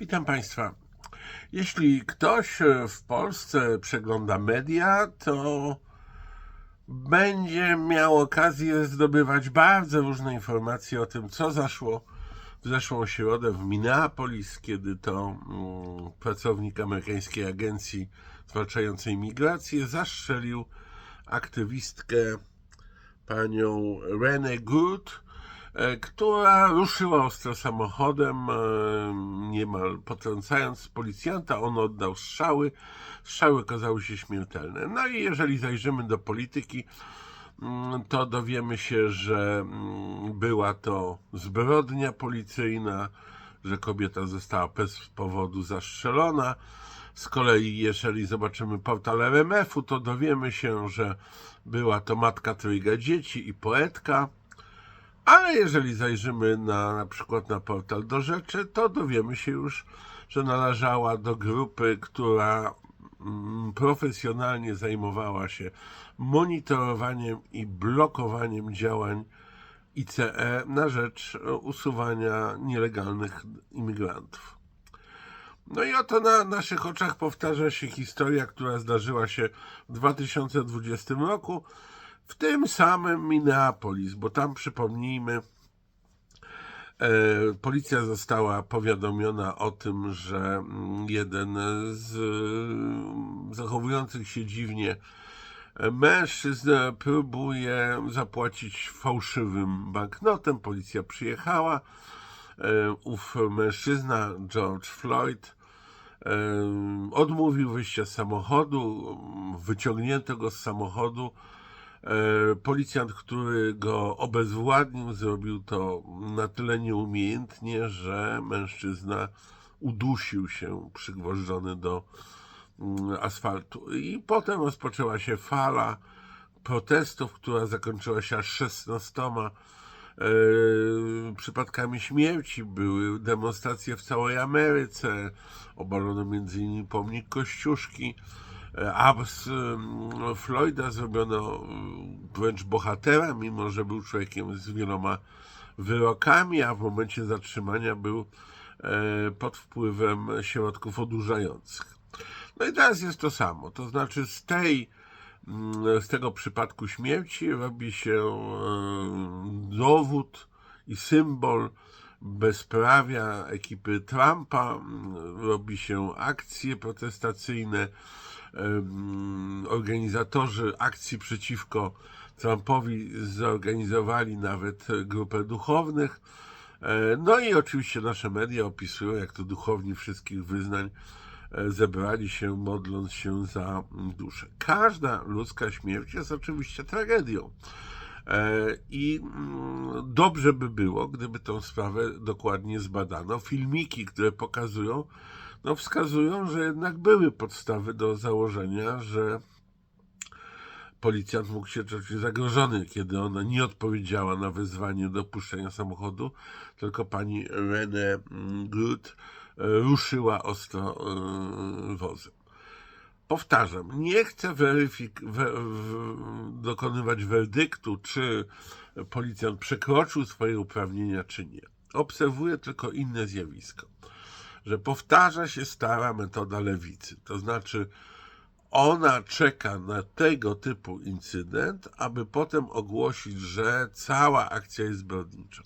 Witam Państwa. Jeśli ktoś e, w Polsce przegląda media, to będzie miał okazję zdobywać bardzo różne informacje o tym, co zaszło w zeszłą środę w Minneapolis, kiedy to mm, pracownik amerykańskiej agencji zwalczającej migrację zastrzelił aktywistkę panią Renę Good, która ruszyła ostro samochodem, e, niemal potrącając policjanta. On oddał strzały. Strzały okazały się śmiertelne. No i jeżeli zajrzymy do polityki, mm, to dowiemy się, że mm, była to zbrodnia policyjna, że kobieta została bez powodu zastrzelona. Z kolei, jeżeli zobaczymy portal RMF-u, to dowiemy się, że była to matka trójga dzieci i poetka. Ale jeżeli zajrzymy na, na przykład na portal do rzeczy, to dowiemy się już, że należała do grupy, która mm, profesjonalnie zajmowała się monitorowaniem i blokowaniem działań ICE na rzecz e, usuwania nielegalnych imigrantów. No i oto na naszych oczach powtarza się historia, która zdarzyła się w 2020 roku w tym samym Minneapolis, bo tam przypomnijmy, e, policja została powiadomiona o tym, że jeden z mm, zachowujących się dziwnie e, mężczyzn próbuje zapłacić fałszywym banknotem. Policja przyjechała. E, Ów mężczyzna, George Floyd, e, odmówił wyjścia z samochodu, wyciągnięto go z samochodu. E, Policjant, który go obezwładnił, zrobił to na tyle nieumiejętnie, że mężczyzna udusił się przygwożdżony do mm, asfaltu. I potem rozpoczęła się fala protestów, która zakończyła się aż 16 e, przypadkami śmierci. Były demonstracje w całej Ameryce. Obalono m.in. pomnik Kościuszki. E, A z Floyda zrobiono mm, wręcz bohatera, mimo że był człowiekiem z wieloma wyrokami, a w momencie zatrzymania był e, pod wpływem środków odurzających. No i teraz jest to samo, to znaczy z tej mm, z tego przypadku śmierci robi się e, dowód i symbol bezprawia ekipy Trumpa, mm, robi się akcje protestacyjne, organizatorzy akcji przeciwko Trumpowi zorganizowali nawet grupę duchownych. E, No i oczywiście nasze media opisują, jak to duchowni wszystkich wyznań e, zebrali się, modląc się za duszę. Każda ludzka śmierć jest oczywiście tragedią. E, I mm, dobrze by było, gdyby tą sprawę dokładnie zbadano. Filmiki, które pokazują, no wskazują, że jednak były podstawy do założenia, że policjant mógł się czuć zagrożony, kiedy ona nie odpowiedziała na wezwanie do opuszczenia samochodu, tylko pani Renee Good e, ruszyła ostro e, wozem. Powtarzam, nie chcę weryfik- we, dokonywać werdyktu, czy policjant przekroczył swoje uprawnienia, czy nie. Obserwuję tylko inne zjawisko, że powtarza się stara metoda lewicy, to znaczy ona czeka na tego typu incydent, aby potem ogłosić, że cała akcja jest zbrodnicza.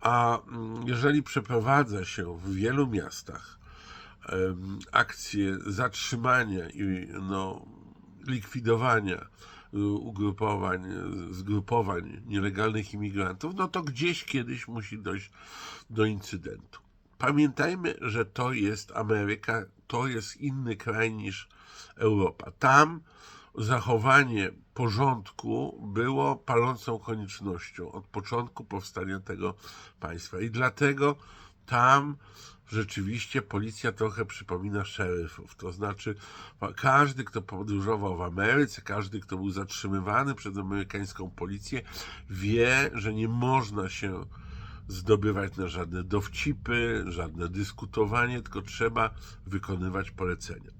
A mm, jeżeli przeprowadza się w wielu miastach akcje zatrzymania i no, likwidowania y, ugrupowań, zgrupowań nielegalnych imigrantów, no to gdzieś kiedyś musi dojść do incydentu. Pamiętajmy, że to jest Ameryka, to jest inny kraj niż Europa. Tam zachowanie porządku było palącą koniecznością od początku powstania tego państwa. I dlatego tam rzeczywiście policja trochę przypomina szeryfów. To znaczy, każdy, kto podróżował w Ameryce, każdy, kto był zatrzymywany przez amerykańską policję, wie, że nie można się zdobywać na żadne dowcipy, żadne dyskutowanie, tylko trzeba wykonywać polecenia.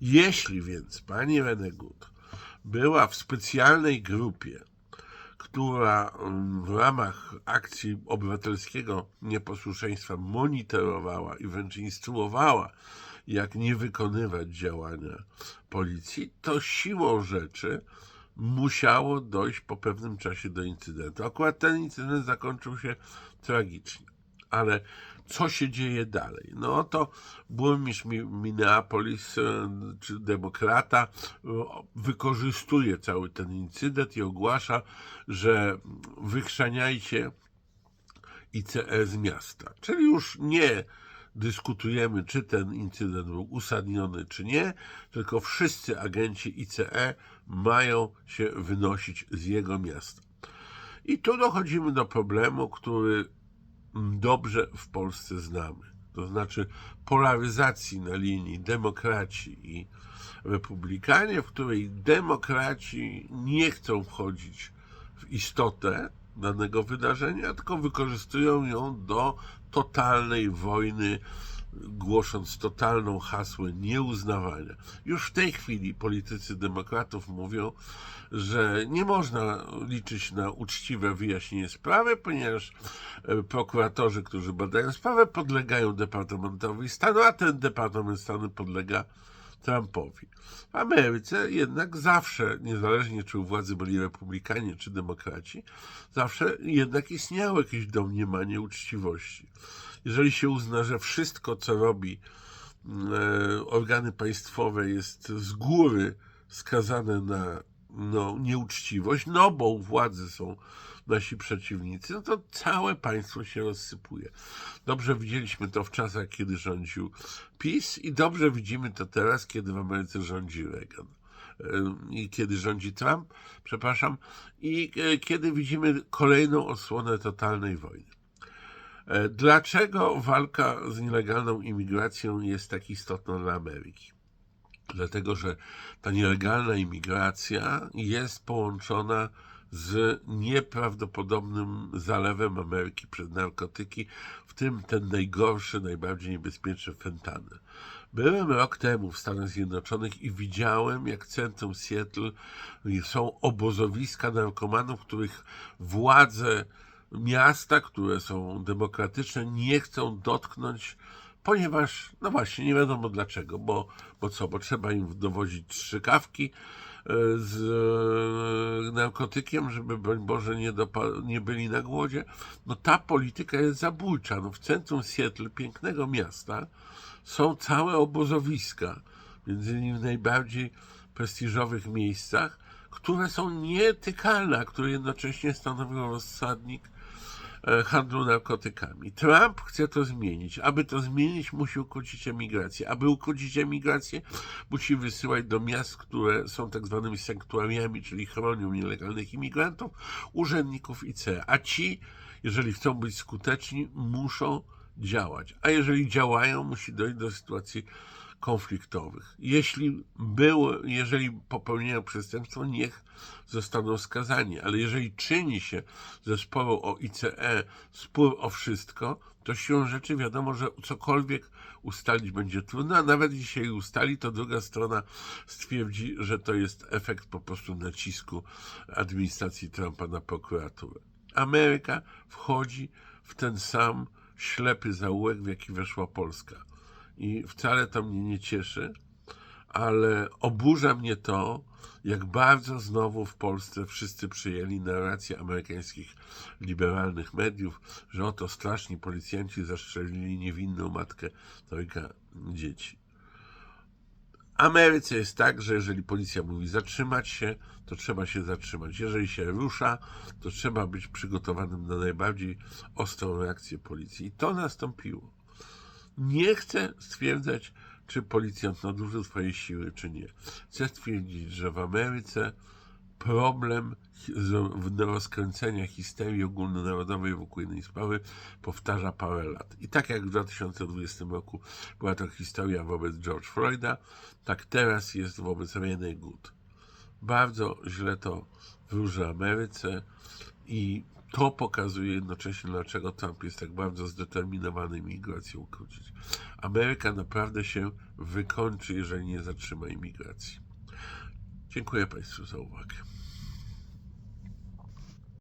Jeśli więc pani Renegut była w specjalnej grupie, która mm, w ramach akcji obywatelskiego nieposłuszeństwa monitorowała i wręcz instruowała, jak nie wykonywać działania policji, to siłą rzeczy musiało dojść po pewnym czasie do incydentu. Akurat ten incydent zakończył się tragicznie. Ale co się dzieje dalej? No to burmistrz Mi- Minneapolis, e, czy demokrata, e, wykorzystuje cały ten incydent i ogłasza, że wychrzaniajcie ICE z miasta. Czyli już nie dyskutujemy, czy ten incydent był usadniony, czy nie, tylko wszyscy agenci ICE mają się wynosić z jego miasta. I tu dochodzimy do problemu, który dobrze w Polsce znamy. To znaczy polaryzacji na linii demokraci i republikanie, w której demokraci nie chcą wchodzić w istotę danego wydarzenia, tylko wykorzystują ją do totalnej wojny, głosząc totalną hasło nieuznawania. Już w tej chwili politycy demokratów mówią, że nie można liczyć na uczciwe wyjaśnienie sprawy, ponieważ e, prokuratorzy, którzy badają sprawę, podlegają Departamentowi Stanu, a ten Departament Stanu podlega Trumpowi. W Ameryce jednak zawsze, niezależnie czy u władzy byli republikanie czy demokraci, zawsze jednak istniało jakieś domniemanie uczciwości. Jeżeli się uzna, że wszystko, co robi e, organy państwowe jest z góry skazane na no, nieuczciwość, no bo u władzy są nasi przeciwnicy, no to całe państwo się rozsypuje. Dobrze widzieliśmy to w czasach, kiedy rządził PiS i dobrze widzimy to teraz, kiedy w Ameryce rządzi Reagan i kiedy rządzi Trump, przepraszam, i e, kiedy widzimy kolejną osłonę totalnej wojny. E, Dlaczego walka z nielegalną imigracją jest tak istotna dla Ameryki? Dlatego, że ta nielegalna imigracja jest połączona z nieprawdopodobnym zalewem Ameryki przez narkotyki, w tym ten najgorszy, najbardziej niebezpieczny fentanyl. Byłem rok temu w Stanach Zjednoczonych i widziałem, jak centrum Seattle są obozowiska narkomanów, których władze miasta, które są demokratyczne, nie chcą dotknąć, ponieważ, no właśnie, nie wiadomo dlaczego, bo, bo co, bo trzeba im dowozić strzykawki e, z e, narkotykiem, żeby, broń Boże, nie, nie byli na głodzie. No ta polityka jest zabójcza. No, w centrum Seattle, pięknego miasta, są całe obozowiska, między innymi w najbardziej prestiżowych miejscach, które są nietykalne, a które jednocześnie stanowią rozsadnik handlu narkotykami. Trump chce to zmienić. Aby to zmienić, musi ukrócić emigrację. Aby ukrócić emigrację, musi wysyłać do miast, które są tak zwanymi sanktuariami, czyli chronią nielegalnych imigrantów, urzędników ICE. A ci, jeżeli chcą być skuteczni, muszą działać. A jeżeli działają, musi dojść do sytuacji konfliktowych. Jeśli było, jeżeli popełniają przestępstwo, niech zostaną skazani, ale jeżeli czyni się ze sporu o ICE spór o wszystko, to siłą rzeczy wiadomo, że cokolwiek ustalić będzie trudno, a nawet jeśli ustali, to druga strona stwierdzi, że to jest efekt po prostu nacisku administracji Trumpa na prokuraturę. Ameryka wchodzi w ten sam ślepy zaułek, w jaki weszła Polska i wcale to mnie nie cieszy, ale oburza mnie to, jak bardzo znowu w Polsce wszyscy przyjęli narrację amerykańskich liberalnych mediów, że oto straszni policjanci zastrzelili niewinną matkę trojga dzieci. Ameryce jest tak, że jeżeli policja mówi zatrzymać się, to trzeba się zatrzymać. Jeżeli się rusza, to trzeba być przygotowanym na najbardziej ostrą reakcję policji. I to nastąpiło. Nie chcę stwierdzać, czy policjant nadużył swojej siły, czy nie. Chcę stwierdzić, że w Ameryce problem rozkręcenia histerii ogólnonarodowej wokół jednej sprawy powtarza parę lat. I tak jak w 2020 roku była to historia wobec George Floyda, tak teraz jest wobec Renee Good. Bardzo źle to wróży Ameryce i to pokazuje jednocześnie, dlaczego Trump jest tak bardzo zdeterminowany imigrację ukrócić. Ameryka naprawdę się wykończy, jeżeli nie zatrzyma imigracji. Dziękuję Państwu za uwagę.